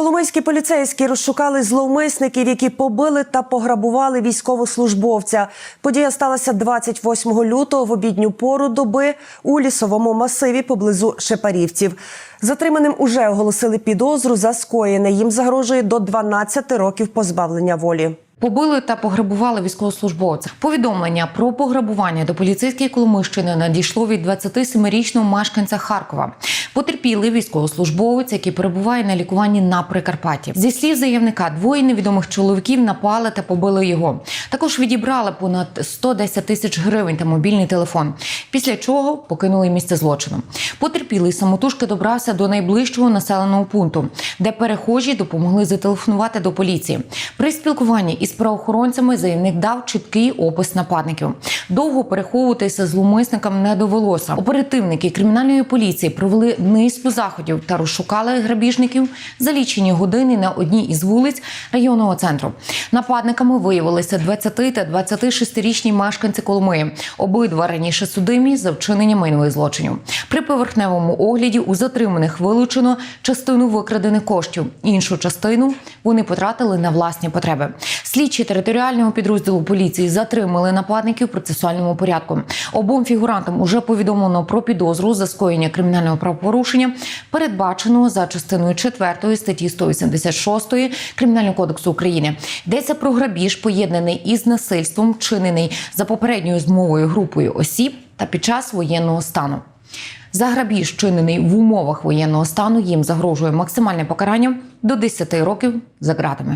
Коломийські поліцейські розшукали зловмисників, які побили та пограбували військовослужбовця. Подія сталася 28 лютого в обідню пору доби у лісовому масиві поблизу Шепарівців. Затриманим уже оголосили підозру за скоєне. Їм загрожує до 12 років позбавлення волі. Побили та пограбували військовослужбовця. Повідомлення про пограбування до поліцейської Коломийщини надійшло від 27-річного мешканця Харкова. Потерпілий військовослужбовець, який перебуває на лікуванні на Прикарпатті. Зі слів заявника, двоє невідомих чоловіків напали та побили його. Також відібрали понад 110 тисяч гривень та мобільний телефон. Після чого покинули місце злочину. Потерпілий самотужки добрався до найближчого населеного пункту, де перехожі допомогли зателефонувати до поліції. При спілкуванні із правоохоронцями заявник дав чіткий опис нападників. Довго переховуватися зловмисникам не довелося. Оперативники кримінальної поліції провели низку заходів та розшукали грабіжників за лічені години на одній із вулиць районного центру. Нападниками виявилися 20 та 26-річні мешканці Коломиї. Обидва раніше судимі за вчинення майнових злочинів. При поверхневому огляді у затриманих вилучено частину викрадених коштів. Іншу частину вони потратили на власні потреби. Слідчі територіального підрозділу поліції затримали нападників процесуальному порядку. Обом фігурантам уже повідомлено про підозру за скоєння кримінального правопорушення, передбаченого за частиною 4 статті 186 Кримінального кодексу України. Йдеться про грабіж, поєднаний із насильством, вчинений за попередньою змовою групою осіб та під час воєнного стану. За грабіж, вчинений в умовах воєнного стану, їм загрожує максимальне покарання до 10 років за ґратами.